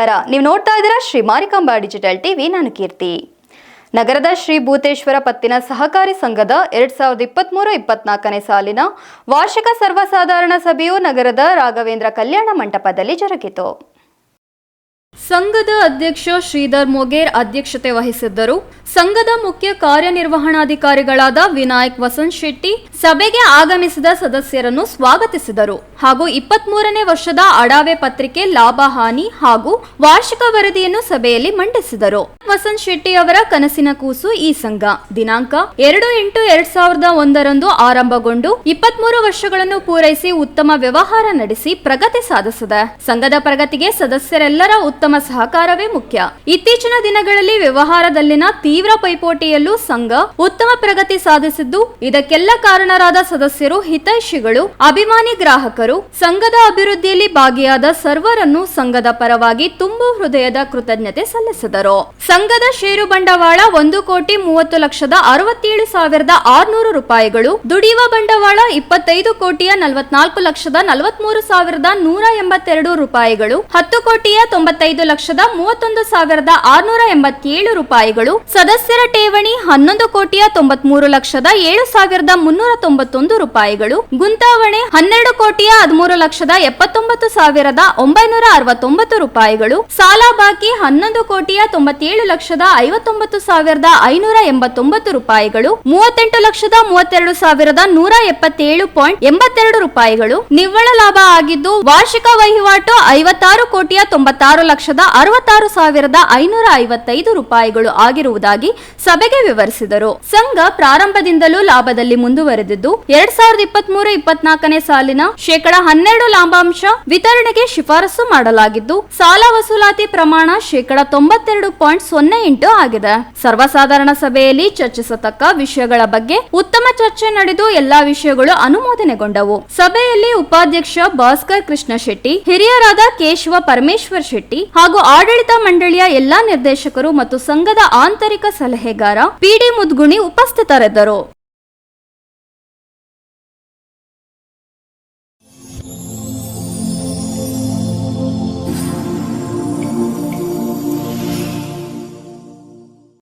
ನಮಸ್ಕಾರ. ನೀವು ನೋಡ್ತಾ ಇದ್ದೀರಾ ಶ್ರೀ ಮಾರಿಕಾಂಬಾ ಡಿಜಿಟಲ್ ಟಿವಿ. ನಾನು ಕೀರ್ತಿ. ನಗರದ ಶ್ರೀ ಭೂತೇಶ್ವರ ಪತ್ತಿನ ಸಹಕಾರಿ ಸಂಘದ ಎರಡ್ ಸಾವಿರದ ಇಪ್ಪತ್ತ್ಮೂರು ಇಪ್ಪತ್ನಾಲ್ಕನೇ ಸಾಲಿನ ವಾರ್ಷಿಕ ಸರ್ವಸಾಧಾರಣ ಸಭೆಯು ನಗರದ ರಾಘವೇಂದ್ರ ಕಲ್ಯಾಣ ಮಂಟಪದಲ್ಲಿ ಜರುಗಿತು. ಸಂಘದ ಅಧ್ಯಕ್ಷ ಶ್ರೀಧರ್ ಮೊಗೇರ್ ಅಧ್ಯಕ್ಷತೆ ವಹಿಸಿದ್ದರು. ಸಂಘದ ಮುಖ್ಯ ಕಾರ್ಯನಿರ್ವಹಣಾಧಿಕಾರಿಗಳಾದ ವಿನಾಯಕ್ ವಸಂತ್ ಶೆಟ್ಟಿ ಸಭೆಗೆ ಆಗಮಿಸಿದ ಸದಸ್ಯರನ್ನು ಸ್ವಾಗತಿಸಿದರು. ಹಾಗೂ ಇಪ್ಪತ್ಮೂರನೇ ವರ್ಷದ ಅಡಾವೆ ಪತ್ರಿಕೆ ಲಾಭ ಹಾನಿ ಹಾಗೂ ವಾರ್ಷಿಕ ವರದಿಯನ್ನು ಸಭೆಯಲ್ಲಿ ಮಂಡಿಸಿದರು. ವಸಂತ್ ಶೆಟ್ಟಿ ಅವರ ಕನಸಿನ ಕೂಸು ಈ ಸಂಘ. ದಿನಾಂಕ ಎರಡು ಎಂಟು ಎರಡ್ ಸಾವಿರದ ಒಂದರಂದು ಆರಂಭಗೊಂಡು ಇಪ್ಪತ್ಮೂರು ವರ್ಷಗಳನ್ನು ಪೂರೈಸಿ ಉತ್ತಮ ವ್ಯವಹಾರ ನಡೆಸಿ ಪ್ರಗತಿ ಸಾಧಿಸಿದೆ. ಸಂಘದ ಪ್ರಗತಿಗೆ ಸದಸ್ಯರೆಲ್ಲರ ಉತ್ತಮ ಸಹಕಾರವೇ ಮುಖ್ಯ. ಇತ್ತೀಚಿನ ದಿನಗಳಲ್ಲಿ ವ್ಯವಹಾರದಲ್ಲಿನ ತೀವ್ರ ಪೈಪೋಟಿಯಲ್ಲೂ ಸಂಘ ಉತ್ತಮ ಪ್ರಗತಿ ಸಾಧಿಸಿದ್ದು, ಇದಕ್ಕೆಲ್ಲ ಕಾರಣರಾದ ಸದಸ್ಯರು, ಹಿತೈಷಿಗಳು, ಅಭಿಮಾನಿ ಗ್ರಾಹಕರು, ಸಂಘದ ಅಭಿವೃದ್ಧಿಯಲ್ಲಿ ಭಾಗಿಯಾದ ಸರ್ವರನ್ನು ಸಂಘದ ಪರವಾಗಿ ತುಂಬು ಹೃದಯದ ಕೃತಜ್ಞತೆ ಸಲ್ಲಿಸಿದರು. ಸಂಘದ ಷೇರು ಬಂಡವಾಳ ಒಂದು ಕೋಟಿ ಮೂವತ್ತು ಲಕ್ಷದ ಅರವತ್ತೇಳು ಸಾವಿರದ ಆರುನೂರು ರೂಪಾಯಿಗಳು, ದುಡಿಯುವ ಬಂಡವಾಳ ಇಪ್ಪತ್ತೈದು ಕೋಟಿಯ ನಲವತ್ನಾಲ್ಕು ಲಕ್ಷದ ನಲವತ್ಮೂರು ಸಾವಿರದ ನೂರ ಎಂಬತ್ತೆರಡು ರೂಪಾಯಿಗಳು, ಹತ್ತು ಕೋಟಿಯ ತೊಂಬತ್ತೈದು ಲಕ್ಷದ ಮೂವತ್ತೊಂದು ಸಾವಿರದ ಆರುನೂರ ಎಂಬತ್ತೇಳು ರೂಪಾಯಿಗಳು, ಸದಸ್ಯರ ಠೇವಣಿ ಹನ್ನೊಂದು ಕೋಟಿಯ ತೊಂಬತ್ಮೂರು ಲಕ್ಷದ ಏಳು ಸಾವಿರದ ಮುನ್ನೂರ ತೊಂಬತ್ತೊಂದು ರೂಪಾಯಿಗಳು, ಗುಂತಾವಣೆ ಹನ್ನೆರಡು ಕೋಟಿಯ ಹದಿಮೂರು ಲಕ್ಷದ ಎಪ್ಪತ್ತೊಂಬತ್ತು ಸಾವಿರದ ಒಂಬೈನೂರ ಅರವತ್ತೊಂಬತ್ತು ರೂಪಾಯಿಗಳು, ಸಾಲ ಬಾಕಿ ಹನ್ನೊಂದು ಕೋಟಿಯ ತೊಂಬತ್ತೇಳು ಲಕ್ಷದ ಐವತ್ತೊಂಬತ್ತು ಸಾವಿರದ ಐನೂರ ಎಂಬತ್ತೊಂಬತ್ತು ರೂಪಾಯಿಗಳು, ಮೂವತ್ತೆಂಟು ಲಕ್ಷದ ಮೂವತ್ತೆರಡು ಸಾವಿರದ ನೂರ ಎಪ್ಪತ್ತೇಳು ಪಾಯಿಂಟ್ ಎಂಬತ್ತೆರಡು ರೂಪಾಯಿಗಳು, ನಿವ್ವಳ ಲಾಭ ಆಗಿದ್ದು ವಾರ್ಷಿಕ ವಹಿವಾಟು ಐವತ್ತಾರು ಕೋಟಿಯ ತೊಂಬತ್ತಾರು ಲಕ್ಷದ ಅರವತ್ತಾರು ಸಾವಿರದ ಐನೂರ ಐವತ್ತೈದು ರೂಪಾಯಿಗಳು ಆಗಿರುವುದಾಗಿ ಸಭೆಗೆ ವಿವರಿಸಿದರು. ಸಂಘ ಪ್ರಾರಂಭದಿಂದಲೂ ಲಾಭದಲ್ಲಿ ಮುಂದುವರೆದಿದ್ದು, ಎರಡ್ ಸಾವಿರದ ಇಪ್ಪತ್ಮೂರು ಇಪ್ಪತ್ನಾಲ್ಕನೇ ಸಾಲಿನ ಶೇಕಡ ಹನ್ನೆರಡು ಲಾಭಾಂಶ ವಿತರಣೆಗೆ ಶಿಫಾರಸು ಮಾಡಲಾಗಿದ್ದು, ಸಾಲ ವಸೂಲಾತಿ ಪ್ರಮಾಣ ಶೇಕಡ ತೊಂಬತ್ತೆರಡು ಪಾಯಿಂಟ್ ಸೊನ್ನೆ ಎಂಟು ಆಗಿದೆ. ಸರ್ವಸಾಧಾರಣ ಸಭೆಯಲ್ಲಿ ಚರ್ಚಿಸತಕ್ಕ ವಿಷಯಗಳ ಬಗ್ಗೆ ಉತ್ತಮ ಚರ್ಚೆ ನಡೆದು ಎಲ್ಲಾ ವಿಷಯಗಳು ಅನುಮೋದನೆಗೊಂಡವು. ಸಭೆಯಲ್ಲಿ ಉಪಾಧ್ಯಕ್ಷ ಭಾಸ್ಕರ್ ಕೃಷ್ಣ ಶೆಟ್ಟಿ ಹಿರಿಯರಾದ ಕೇಶವ ಪರಮೇಶ್ವರ್ ಶೆಟ್ಟಿ ಹಾಗೂ ಆಡಳಿತ ಮಂಡಳಿಯ ಎಲ್ಲಾ ನಿರ್ದೇಶಕರು ಮತ್ತು ಸಂಘದ ಆಂತರಿಕ ಸಲಹೆಗಾರ ಪಿಡಿ ಮುದ್ಗುಣಿ してたれだろう。